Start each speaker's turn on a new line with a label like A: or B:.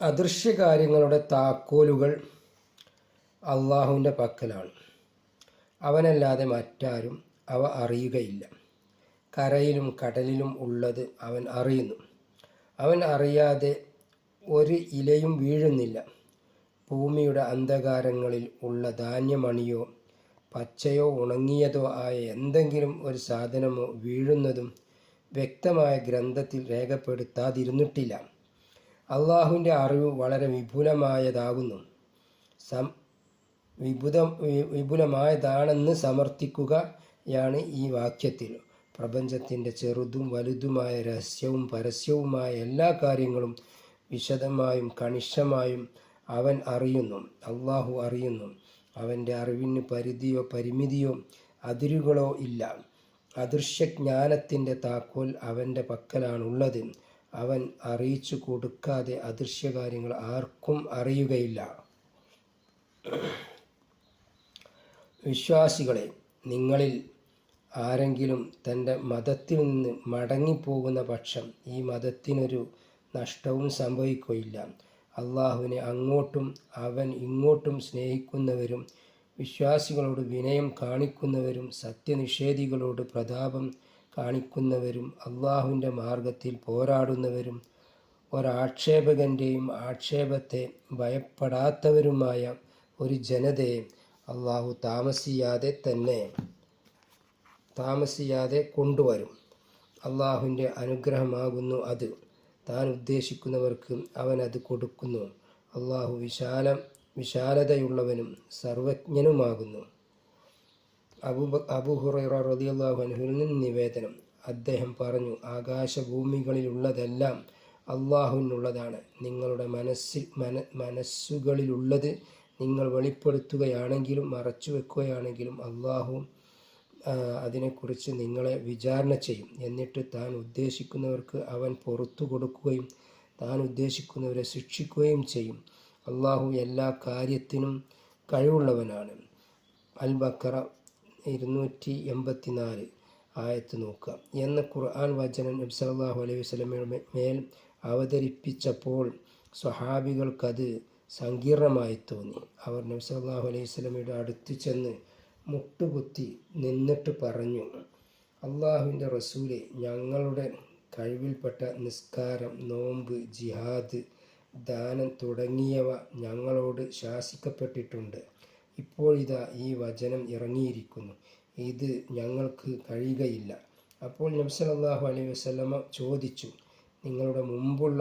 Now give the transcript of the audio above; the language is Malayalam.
A: അദൃശ്യകാര്യങ്ങളുടെ താക്കോലുകൾ അള്ളാഹുവിന്റെ പക്കലാണ്. അവനല്ലാതെ മറ്റാരും അവ അറിയുകയില്ല. കരയിലും കടലിലും ഉള്ളത് അവൻ അറിയുന്നു. അവൻ അറിയാതെ ഒരു ഇലയും വീഴുന്നില്ല. ഭൂമിയുടെ അന്ധകാരങ്ങളിൽ ഉള്ള ധാന്യമണിയോ പച്ചയോ ഉണങ്ങിയതോ ആയ എന്തെങ്കിലും ഒരു സാധനമോ വീഴുന്നതും വ്യക്തമായ ഗ്രന്ഥത്തിൽ രേഖപ്പെടുത്താതിരുന്നിട്ടില്ല. അള്ളാഹുവിന്റെ അറിവ് വളരെ വിപുലമായതാകുന്നു. സം വിപുത വിപുലമായതാണെന്ന് സമർത്ഥിക്കുകയാണ് ഈ വാക്യത്തിൽ. പ്രപഞ്ചത്തിന്റെ ചെറുതും വലുതുമായ രഹസ്യവും പരസ്യവുമായ എല്ലാ കാര്യങ്ങളും വിശദമായും കണിശമായും അവൻ അറിയുന്നു. അള്ളാഹു അറിയുന്നു. അവന്റെ അറിവിന് പരിധിയോ പരിമിതിയോ അതിരുകളോ ഇല്ല. അദൃശ്യജ്ഞാനത്തിന്റെ താക്കോൽ അവന്റെ പക്കലാണുള്ളത്. അവൻ അറിയിച്ചു കൊടുക്കാതെ അദൃശ്യകാര്യങ്ങൾ ആർക്കും അറിയുകയില്ല. വിശ്വാസികളെ നിങ്ങളിൽ ആരെങ്കിലും തന്റെ മതത്തിൽ നിന്ന് മടങ്ങിപ്പോകുന്ന പക്ഷം ഈ മതത്തിനൊരു നഷ്ടവും സംഭവിക്കുകയില്ല. അള്ളാഹുവിനെ അങ്ങോട്ടും അവൻ ഇങ്ങോട്ടും സ്നേഹിക്കുന്നവരും വിശ്വാസികളോട് വിനയം കാണിക്കുന്നവരും സത്യനിഷേധികളോട് പ്രതാപം കാണിക്കുന്നവരും അള്ളാഹുവിന്റെ മാർഗത്തിൽ പോരാടുന്നവരും ഒരാക്ഷേപകന്റെയും ആക്ഷേപത്തെ ഭയപ്പെടാത്തവരുമായ ഒരു ജനതയെ അള്ളാഹു താമസിയാതെ തന്നെ താമസിയാതെ കൊണ്ടുവരും. അള്ളാഹുവിന്റെ അനുഗ്രഹമാകുന്നു അത്. താൻ ഉദ്ദേശിക്കുന്നവർക്ക് അവൻ അത് കൊടുക്കുന്നു. അള്ളാഹു വിശാലം വിശാലതയുള്ളവനും സർവജ്ഞനുമാകുന്നു. അബു അബുഹുറൈറ നിവേദനം. അദ്ദേഹം പറഞ്ഞു ആകാശഭൂമികളിലുള്ളതെല്ലാം അള്ളാഹുവിനുള്ളതാണ് നിങ്ങളുടെ മനസ്സിൽ മന മനസ്സുകളിലുള്ളത് നിങ്ങൾ വെളിപ്പെടുത്തുകയാണെങ്കിലും മറച്ചു വെക്കുകയാണെങ്കിലും അള്ളാഹു അതിനെക്കുറിച്ച് നിങ്ങളെ വിചാരണ ചെയ്യും. എന്നിട്ട് താൻ ഉദ്ദേശിക്കുന്നവർക്ക് അവൻ പുറത്തു കൊടുക്കുകയും താൻ ഉദ്ദേശിക്കുന്നവരെ ശിക്ഷിക്കുകയും ചെയ്യും. അള്ളാഹു എല്ലാ കാര്യത്തിനും കഴിവുള്ളവനാണ്. അൽ ബക്കറ ഇരുന്നൂറ്റി എൺപത്തി നാല് ആയത്ത് നോക്കുക. എന്ന ഖുർആൻ വചനം നബി സല്ലല്ലാഹു അലൈഹി വസ്ലമയുടെ മേൽ അവതരിപ്പിച്ചപ്പോൾ സ്വഹാബികൾക്കത് സങ്കീർണമായി തോന്നി. അവർ നബി സല്ലല്ലാഹു അലൈഹി വസല്ലമയുടെ അടുത്ത് ചെന്ന് മുട്ടുകുത്തി നിന്നിട്ട് പറഞ്ഞു അള്ളാഹുവിന്റെ റസൂലെ ഞങ്ങളുടെ കഴിവിൽപ്പെട്ട നിസ്കാരം നോമ്പ് ജിഹാദ് ദാനം തുടങ്ങിയവ ഞങ്ങളോട് ശാസിക്കപ്പെട്ടിട്ടുണ്ട്. ഇപ്പോൾ ഇതാ ഈ വചനം ഇറങ്ങിയിരിക്കുന്നു. ഇത് ഞങ്ങൾക്ക് കഴിയുകയില്ല. അപ്പോൾ നബി സല്ലല്ലാഹു അലൈഹി വസല്ലമ ചോദിച്ചു നിങ്ങളുടെ മുമ്പുള്ള